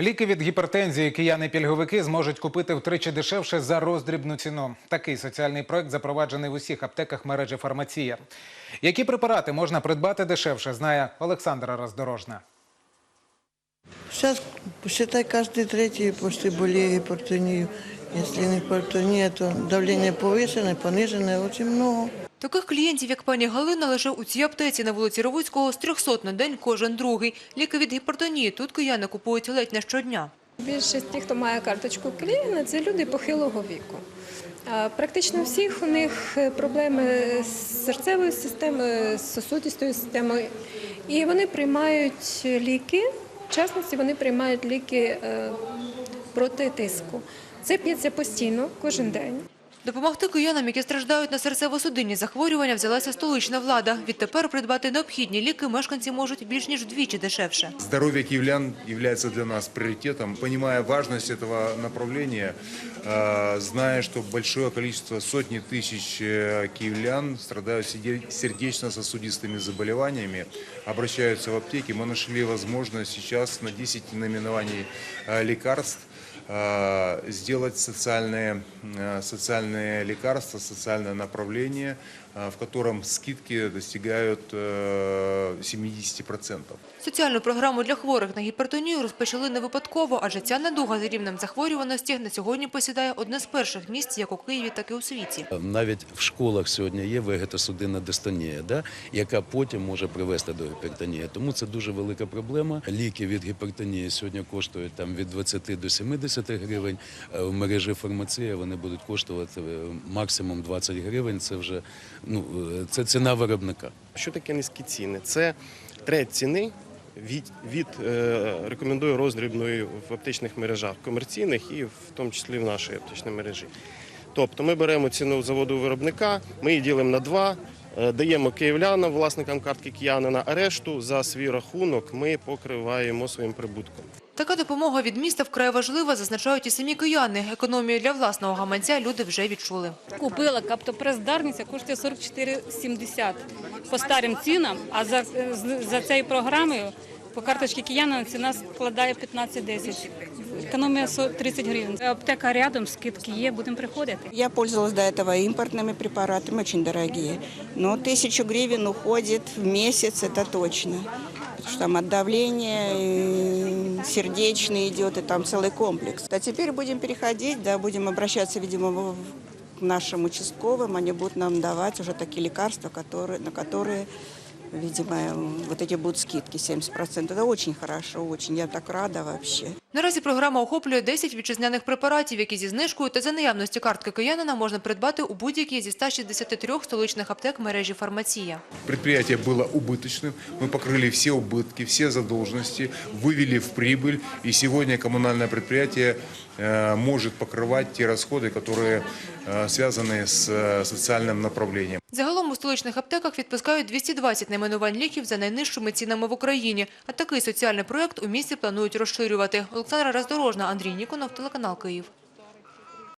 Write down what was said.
Ліки від гіпертензії кияни-пільговики зможуть купити втричі дешевше за роздрібну ціну. Такий соціальний проект запроваджений в усіх аптеках мережі «Фармація». Які препарати можна придбати дешевше, знає Олександра Роздорожна. Сейчас, считай, каждый третий после болеет гипертонией. Если не гипертония, то давление повышенное, пониженное, очень много. Таких клієнтів, як пані Галина, лише у цій аптеці на вулиці Ровуцького з 300 на день кожен другий. Ліки від гіпертонії тут кияни купують ледь не щодня. Більшість тих, хто має карточку клієнта, це люди похилого віку. Практично всіх у них проблеми з серцевою системою, з сосудистою системою. І вони приймають ліки, в частності вони приймають ліки е, проти тиску. Це п'ється постійно, кожен день. Допомогти киянам, які страждають на серцево-судинні захворювання, взялася столична влада. Відтепер придбати необхідні ліки мешканці можуть більш ніж вдвічі дешевше. Здоровье киевлян является для нас приоритетом. Понимая важность этого направления, э, зная, что большое количество, сотни тысяч э, киевлян страдают серде- сердечно-сосудистыми заболеваниями, обращаются в аптеки, мы нашли возможность сейчас на 10 наименований э, лекарств э, сделать социальные, э, социальные лекарства, социальное направление, э, в котором скидки достигают э, 70%. Соціальну програму для хворих на гіпертонію розпочали не випадково, адже ця недуга за рівнем захворюваності на сьогодні посідає одне з перших місць як у Києві, так і у світі. Навіть в школах сьогодні є вегетосудинна дистонія, да, яка потім може привести до гіпертонії. Тому це дуже велика проблема. Ліки від гіпертонії сьогодні коштують там від 20 до 70 гривень. Е, В мережі фармація вони будуть коштувати е, максимум 20 гривень. Це вже ну е, це ціна виробника. Що таке низькі ціни? Це треть ціни від, від рекомендую роздрібної в аптечних мережах комерційних і в тому числі в нашій аптечній мережі. Тобто ми беремо ціну заводу виробника, ми її ділимо на два, даємо київлянам, власникам картки киянина, а решту за свій рахунок ми покриваємо своїм прибутком. Така допомога від міста вкрай важлива, зазначають і самі кияни. Економію для власного гаманця люди вже відчули. Купила каптопрездарниця, коштує 44,70 по старим цінам, а за, за цією програмою по карточці кияна ціна складає 15,10. Економія 30 гривень. Аптека рядом, скидки є, будемо приходити. Я пользовалась до этого импортными препаратами, очень дорогие. Но тысячу гривен уходит в месяц, это точно. Потому что там от давления, и сердечный идет, и там целый комплекс. А теперь будем переходить, да, будем обращаться, видимо, в- к нашим участковым. Они будут нам давать уже такие лекарства, которые, на которые, видимо, вот эти будут скидки 70%. Это очень хорошо, очень. Я так рада вообще. Наразі програма охоплює 10 вітчизняних препаратів, які зі знижкою та за наявності картки киянина можна придбати у будь-якій зі 163 столичних аптек мережі «Фармація». Предприятие было убыточным, мы покрыли все убытки, все задолженности, вывели в прибыль, и сегодня коммунальное предприятие э, может покрывать те расходы, которые э, связаны с э, социальным направлением. Загалом у столичних аптеках відпускають 220 найменувань ліків за найнижчими цінами в Україні. А такий соціальний проект у місті планують розширювати. Олександра Роздорожна, Андрій Ніконов, телеканал Київ.